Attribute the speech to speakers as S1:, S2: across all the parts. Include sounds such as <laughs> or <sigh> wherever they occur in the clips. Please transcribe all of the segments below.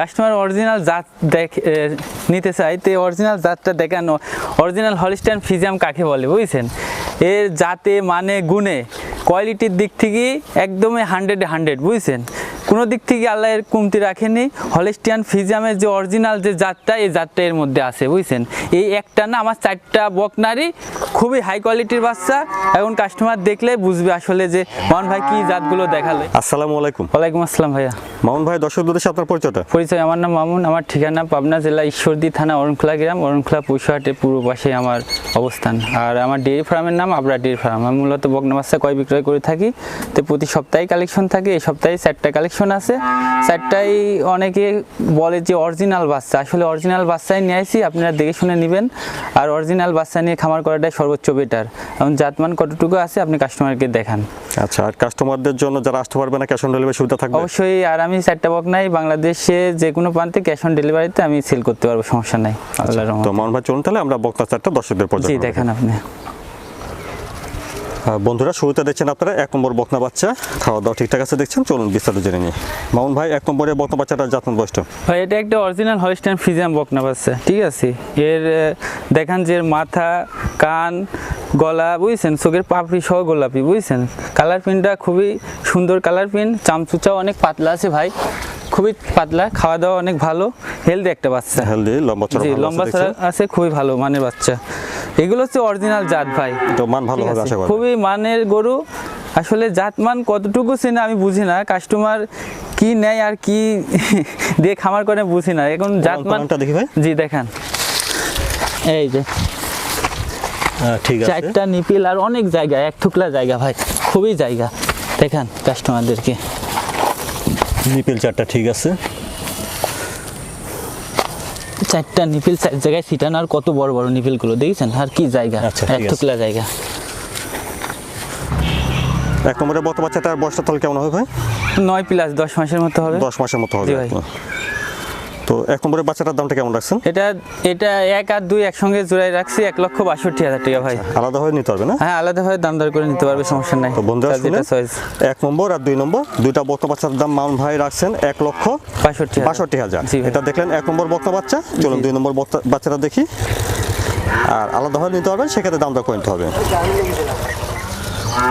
S1: Customer original জাত দেখ নিতে চাই তো অরিজিনাল জাতটা দেখানো অরিজিনাল হলিস্টান ফিজিয়াম কাকে বলে, বুঝছেন? এর জাতে মানে গুণে, কোয়ালিটির দিক থেকে একদমই হান্ড্রেডে হান্ড্রেড, বুঝছেন? কোনো দিক থেকে আল্লাহ এর কমতি রাখেনি হলিস্টিয়ান ফিজিয়ামের যে অরিজিনাল যে জাতটা, এই জাতটা এর মধ্যে আছে, বুঝছেন? এই একটা না, আমার চারটা বকনারি খুবই হাই কোয়ালিটির বাচ্চা এখন কাস্টমার দেখলে বুঝবে আসলে যে মন ভাই কি জাতগুলো দেখালে?
S2: আসসালামু আলাইকুম।
S1: ওয়ালাইকুম আসসালাম ভাইয়া।
S2: মামুন ভাই দর্শক উদ্দেশ্যে আপনার পরিচয়টা?
S1: পরিচয় আমার নাম মামুন আমার ঠিকানা পাবনা জেলা ঈশ্বরদী থানা অরণখোলা গ্রাম অরণখোলা পৌষহাটের পূর্ব পাশে আমার অবস্থান। আর আমার ডেয়ারি ফার্মের নাম আবরা ডেয়ারি ফার্ম আমি মূলত বকনা বাচ্চা কয় বিক্রয় করে থাকি তো প্রতি সপ্তাহে কালেকশন থাকে এই সপ্তাহে চারটা কালেকশন আছে। চারটাই অনেকে বলে যে অরিজিনাল বাচ্চা। আসলে অরিজিনাল বাচ্চাই নিয়ে আসি আপনারা দেখে শুনে নেবেন। আর অরিজিনাল বাচ্চা নিয়ে খামার করাটাই সর্বোচ্চ বেটার। এখন জাতমান কতটুকু আছে আপনি কাস্টমারকে দেখান।
S2: আচ্ছা আর কাস্টমারদের জন্য যারা আসতে পারবে না ক্যাশ অন ডেলিভারি সুবিধা থাকবে?
S1: অবশ্যই আর আমি চারটা বক নাই বাংলাদেশে যে কোনো প্রান্তে ক্যাশ অন ডেলিভারিতে আমি সেল করতে পারব সমস্যা নাই। আল্লাহর
S2: তো মামুন ভাই চলুন তাহলে আমরা বক্তা চারটা দর্শকদের
S1: জি
S2: পর্যায়ে
S1: দেখান আপনি।
S2: বন্ধুরা শুরুতে দেখছেন আপনারা এক নম্বর বকনা বাচ্চা খাওয়া দাওয়া ঠিকঠাক আছে দেখছেন? চলুন বিস্তারিত জেনে নিই। মামুন ভাই এক নম্বরে বকনা বাচ্চাটা জাতন বয়সটা
S1: ভাই এটা একটা অরিজিনাল হলিস্টাইন ফিজিয়াম বকনা বাচ্চা ঠিক আছে? এর দেখান যে মাথা কান গলা বুঝছেন? চোখের পাপড়ি সহ গোলাপি বুঝছেন? কালার প্রিন্টটা খুবই সুন্দর কালার প্রিন্ট চামচুচাও অনেক পাতলা আছে ভাই। খুবই পাতলা খাওয়া দাওয়া অনেক ভালো। হেলদি একটা বাচ্চা।
S2: হেলদি লম্বা চড়া
S1: লম্বা
S2: আছে
S1: চড়া আছে খুবই ভালো মানের বাচ্চা। এগুলো হচ্ছে অরিজিনাল জাত ভাই।
S2: তো মান ভালো হবে আশা করি।
S1: খুবই মানের গরু। আসলে জাতমান কতটুকু চেনে আমি বুঝি না। কাস্টমার কি নেয় আর কি <laughs> দিয়ে খামার করে বুঝি না। এখন জাতমান
S2: দেখি ভাই।
S1: জি দেখান। এই যে।
S2: ঠিক আছে।
S1: চারটা নিপিল আর অনেক জায়গা এক থুকলা জায়গা ভাই খুবই জায়গা। দেখান কাস্টমারদেরকে
S2: নিপিল চারটা ঠিক আছে।
S1: চারটা নিপিল চার জায়গায় ছিটানো আর কত বড় বড় নিপিলগুলো দেখেছেন? আর কি জায়গা?
S2: আচ্ছা,
S1: এক। থুকলা জায়গা।
S2: এক নম্বরে বকনা বাচ্চাটার বয়সটা তাহলে কেমন হবে ভাই?
S1: নয় প্লাস দশ মাসের মতো হবে।
S2: দশ মাসের মতো হবে।
S1: ভাই।
S2: তো এক নম্বরে বাচ্চাটার দামটা কেমন রাখছেন?
S1: এটা এটা এক আর দুই একসঙ্গে জোড়াই রাখছি এক লক্ষ বাষট্টি হাজার টাকা ভাই।
S2: আলাদা হয়ে নিতে হবে না?
S1: হ্যাঁ আলাদাভাবে দাম দর করে নিতে পারবে সমস্যা নাই।
S2: তো বন্ধুরা এক নম্বর আর দুই নম্বর দুইটা বক্তা বাচ্চার দাম মাউন্ট ভাই রাখছেন এক লক্ষ
S1: বাষট্টি।
S2: বাষট্টি হাজার। এটা দেখলেন এক নম্বর বক্তা বাচ্চা চলুন দুই নম্বর বাচ্চাটা দেখি। আর আলাদা হয়ে নিতে পারবেন সেক্ষেত্রে দামটা করে নিতে হবে।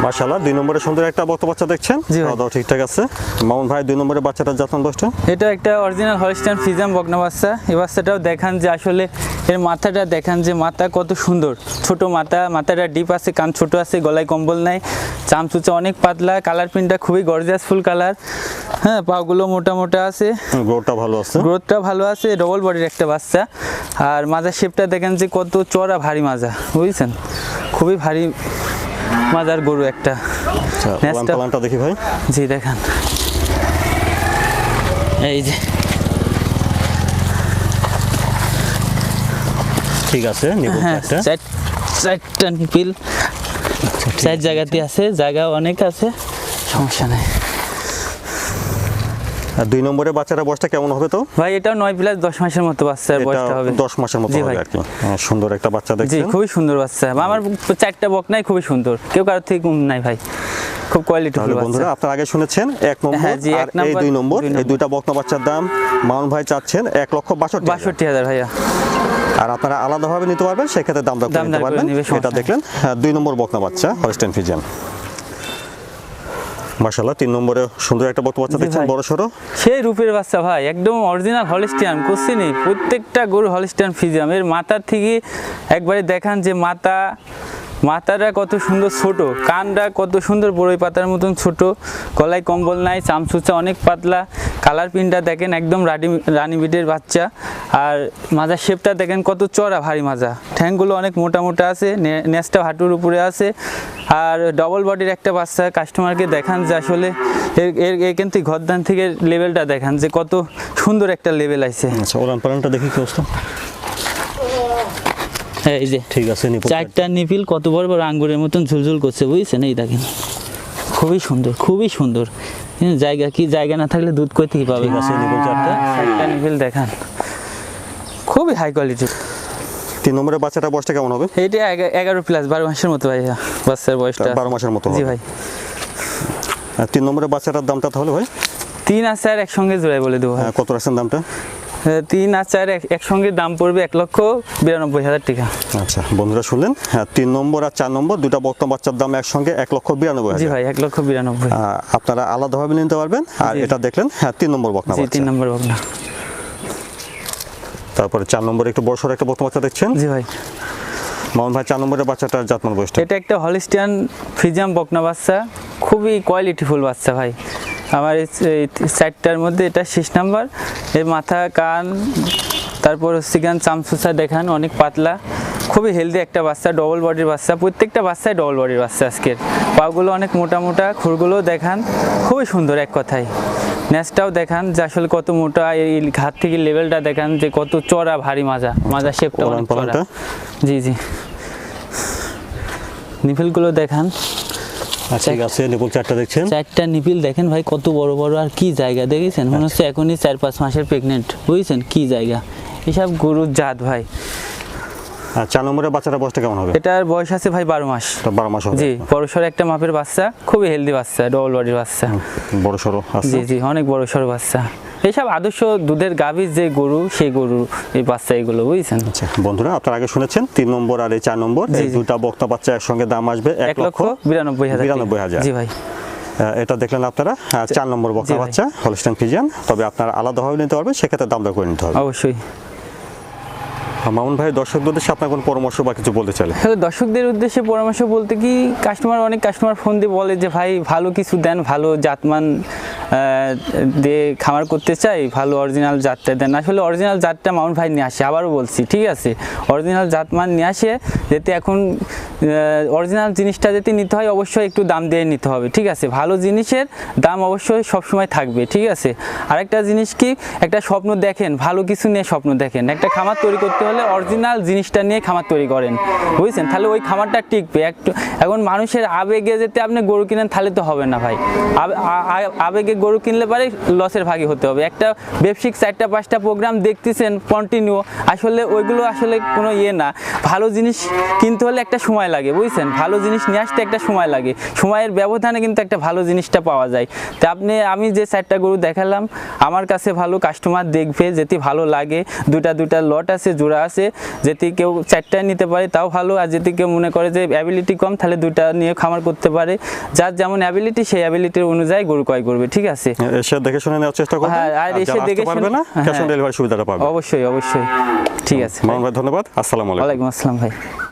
S2: মাশাল্লাহ দুই নম্বরে সুন্দর একটা বক্তা বাচ্চা দেখছেন। খাওয়া ঠিকঠাক আছে? মাউন্ট ভাই দুই নম্বরে বাচ্চাটার যত্ন দশটা?
S1: এটা একটা অরিজিনাল হলিস্টান ফিজাম বকনা বাচ্চা। এই বাচ্চাটাও দেখান যে আসলে এর মাথাটা দেখান যে মাথা কত সুন্দর। ছোট মাথা মাথাটা ডিপ আছে কান ছোট আছে গলায় কম্বল নাই চামচুচা অনেক পাতলা কালার প্রিন্টটা খুবই গর্জিয়াস ফুল কালার হ্যাঁ পাগুলো মোটা মোটা আছে
S2: গ্রোথটা ভালো আছে।
S1: গ্রোথটা ভালো আছে ডবল বডির একটা বাচ্চা। আর মাজার শেপটা দেখেন যে কত চড়া ভারী মাজা বুঝছেন? খুবই ভারী মাজার গরু একটা।
S2: আচ্ছা পালানটা দেখি ভাই।
S1: জি দেখান। এই যে।
S2: ঠিক আছে নিব
S1: হ্যাঁ
S2: একটা।
S1: সেট চারটা নিপিল চার জায়গাতে আছে জায়গা অনেক আছে। সমস্যা নেই।
S2: আর দুই নম্বরে বাচ্চাটার বয়সটা কেমন হবে তো?
S1: ভাই এটাও নয় প্লাস দশ মাসের মতো বাচ্চার বয়সটা হবে।
S2: দশ মাসের মতো হবে। আর কি। হ্যাঁ, সুন্দর একটা বাচ্চা
S1: জি খুবই সুন্দর বাচ্চা। আমার চারটা বক নাই খুবই সুন্দর। কেউ কারোর থেকে কম নাই ভাই। খুব কোয়ালিটি
S2: বন্ধুরা আপনারা আগে শুনেছেন এক নম্বর
S1: হ্যাঁ,
S2: আর
S1: এক
S2: এই দুই নম্বর এই দুইটা বকনা বাচ্চার দাম মাউন ভাই চাচ্ছেন এক লক্ষ বাষট্টি
S1: বাষট্টি হাজার ভাইয়া।
S2: আর আপনারা আলাদাভাবে নিতে পারবেন সেক্ষেত্রে দাম দর
S1: দাম
S2: নিতে পারবেন। এটা দেখলেন হ্যাঁ, দুই নম্বর বকনা বাচ্চা হলস্টেন ফিজিয়ান মাশাল্লাহ তিন নম্বরে সুন্দর একটা বকনা বাচ্চা দেখছেন বড় সরো
S1: সেই রূপের বাচ্চা ভাই একদম অরিজিনাল হলিস্টিয়ান কোশ্চিনি প্রত্যেকটা গরু হলিস্টিয়ান ফিজিয়াম এর মাথার থেকে একবারে দেখান যে মাথা মাথাটা কত সুন্দর ছোট কানটা কত সুন্দর বড়ই পাতার মতন ছোট গলায় কম্বল নাই চামচুচা অনেক পাতলা। কালার প্রিন্টটা দেখেন একদম রাডি রানিবিটের বাচ্চা। আর মাজার শেপটা দেখেন কত চড়া ভারী মাজা। ঠ্যাংগুলো অনেক মোটা মোটা আছে নে- নেজটা হাঁটুর উপরে আছে। আর ডবল বডির একটা বাচ্চা কাস্টমারকে দেখান যে আসলে এর এর এখান থেকে ঘরদান থেকে লেভেলটা দেখান যে কত সুন্দর একটা লেভেল আছে
S2: আচ্ছা পালানটা দেখি কি অবস্থা।
S1: এই যে
S2: ঠিক আছে
S1: চারটা নিপিল কত বড় বড় আঙ্গুরের মতন ঝুলঝুল করছে বুঝছেন? এই দেখেন। খুবই সুন্দর খুবই সুন্দর। হ্যাঁ, জায়গা কি জায়গা না থাকলে দুধ কই থেকে পাবে?
S2: চারটা।
S1: চারটা নিপিল দেখান। খুবই হাই কোয়ালিটি
S2: তিন নম্বরের বাচ্চাটা বয়সটা কেমন হবে?
S1: এইটা এগারো প্লাস বারো মাসের মতো ভাইয়া বাচ্চার বয়সটা।
S2: বারো মাসের মতো
S1: জি ভাই।
S2: আর তিন নম্বরের বাচ্চাটার দামটা তাহলে ভাই?
S1: তিন আর চার একসঙ্গে জোড়ায় বলে দেবো
S2: হ্যাঁ, কত রাখছেন দামটা?
S1: তিন আর চার এক- একসঙ্গে দাম পড়বে এক লক্ষ বিরানব্বই হাজার টাকা।
S2: আচ্ছা বন্ধুরা শুনলেন? হ্যাঁ তিন নম্বর আর চার নম্বর দুটা বক্তা বাচ্চার দাম একসঙ্গে এক লক্ষ বিরানব্বই
S1: জি ভাই এক লক্ষ বিরানব্বই।
S2: আপনারা আলাদাভাবে নিতে পারবেন আর এটা দেখলেন হ্যাঁ তিন নম্বর বাচ্চা।
S1: তিন নম্বর বকনা
S2: তারপরে চার নম্বরে একটু বড় সড়ো একটা বকনা বাচ্চা দেখছেন?
S1: জি ভাই।
S2: মামুন ভাই চার নম্বরের বাচ্চাটার জাতমান বয়সটা
S1: এটা একটা হলিস্টিয়ান ফ্রিজিয়াম বকনা বাচ্চা খুবই কোয়ালিটিফুল বাচ্চা ভাই। আমার এই এই চারটার মধ্যে এটা শেষ নাম্বার। এর মাথা কান তারপর হচ্ছে গান চামচুচা দেখান অনেক পাতলা। খুবই হেলদি একটা বাচ্চা ডবল বডির বাচ্চা। প্রত্যেকটা বাচ্চাই ডবল বডির বাচ্চা আজকের। পাগুলো অনেক মোটা মোটা খুরগুলো দেখান। খুবই সুন্দর এক কথায়। ন্যাচটাও দেখান যে আসলে কত মোটা এই ঘাত থেকে লেভেলটা দেখান যে কত চড়া ভারী মাজা। মাজা শেপটা? জি জি। নিফেলগুলো দেখান।
S2: আচ্ছা আছে নিপুল চারটা দেখছেন?
S1: চারটা নিপিল দেখেন ভাই কত বড় বড় আর কি জায়গা দেখেছেন? মনে হচ্ছে এখনই চার পাঁচ মাসের প্রেগনেন্ট বুঝছেন কি জায়গা? এসব গরুর জাত ভাই।
S2: আর চার নম্বরের বাচ্চাটা বয়সটা কেমন হবে?
S1: এটার বয়স আছে ভাই বারো মাস।
S2: বারো মাস
S1: বড় একটা মাপের বাচ্চা খুবই হেলদি বাচ্চা ডবল বডির বাচ্চা।
S2: বড় সড়ো
S1: জি জি অনেক বড় সড় বাচ্চা। এইসব আদর্শ দুধের গাভীর যে গরু সেই গরু এই বাচ্চা এগুলো বুঝছেন?
S2: আচ্ছা বন্ধুরা আপনারা আগে শুনেছেন তিন নম্বর আর এই চার নম্বর এই দুটা বক্তা বাচ্চা একসঙ্গে দাম আসবে
S1: এক লক্ষ বিরানব্বই হাজার।
S2: বিরানব্বই হাজার।
S1: জি ভাই।
S2: এটা দেখলেন আপনারা চার নম্বর বক্তা। বাচ্চা হলস্টাইন ফিজিয়ান তবে আপনারা আলাদাভাবে নিতে পারবেন সেক্ষেত্রে দামটা করে নিতে হবে।
S1: অবশ্যই।
S2: মামুন ভাই দর্শকদের উদ্দেশ্যে আপনার কোনো পরামর্শ বা কিছু বলতে চাইলে?
S1: হ্যালো দর্শকদের উদ্দেশ্যে পরামর্শ বলতে কি কাস্টমার অনেক কাস্টমার ফোন দিয়ে বলে যে ভাই ভালো কিছু দেন ভালো জাতমান দিয়ে খামার করতে চাই, ভালো অরিজিনাল জাতটা দেন। আসলে অরিজিনাল জাতটা মামুন ভাই নিয়ে আসে, আবারও বলছি, ঠিক আছে? অরিজিনাল জাত মান নিয়ে আসে, যেতে এখন অরিজিনাল জিনিসটা যদি নিতে হয়, অবশ্যই একটু দাম দিয়ে নিতে হবে, ঠিক আছে? ভালো জিনিসের দাম অবশ্যই সবসময় থাকবে, ঠিক আছে? আরেকটা জিনিস কি? একটা স্বপ্ন দেখেন, ভালো কিছু নিয়ে স্বপ্ন দেখেন। একটা খামার তৈরি করতে হলে অরিজিনাল জিনিসটা নিয়ে খামার তৈরি করেন, বুঝছেন? তাহলে ওই খামারটা টিকবে। একটু এখন মানুষের আবেগে যেতে আপনি গরু কিনেন, তাহলে তো হবে না ভাই। আবেগে গরু কিনলে পারে লসের ভাগে হতে হবে। একটা ব্যবসায়িক চারটা, পাঁচটা প্রোগ্রাম দেখতেছেন কন্টিনিউ আসলে ওইগুলো আসলে কোনো ইয়ে না। ভালো জিনিস কিনতে হলে একটা সময় লাগে বুঝছেন? ভালো জিনিস নিয়ে আসতে একটা সময় লাগে। সময়ের ব্যবধানে কিন্তু একটা ভালো জিনিসটা পাওয়া যায়। তা আপনি আমি যে চারটা গরু দেখালাম আমার কাছে ভালো কাস্টমার দেখবে যেটি ভালো লাগে দুটা দুটা লট আছে জোড়া আছে যেটি কেউ চারটায় নিতে পারে তাও ভালো। আর যদি কেউ মনে করে যে অ্যাবিলিটি কম তাহলে দুটা নিয়ে খামার করতে পারে। যার যেমন অ্যাবিলিটি সেই অ্যাবিলিটির অনুযায়ী গরু ক্রয় করবে ঠিক আছে?
S2: এসে দেখে শুনে নেওয়ার চেষ্টা করবেন।
S1: হ্যাঁ, আর এসে দেখে
S2: পারবে না ক্যাশ অন
S1: হ্যাঁ।
S2: ডেলিভারি সুবিধাটা পাবে।
S1: অবশ্যই অবশ্যই। ঠিক আছে
S2: মামুন ভাই ধন্যবাদ। আসসালামু আলাইকুম।
S1: ওয়ালাইকুম আসসালাম ভাই।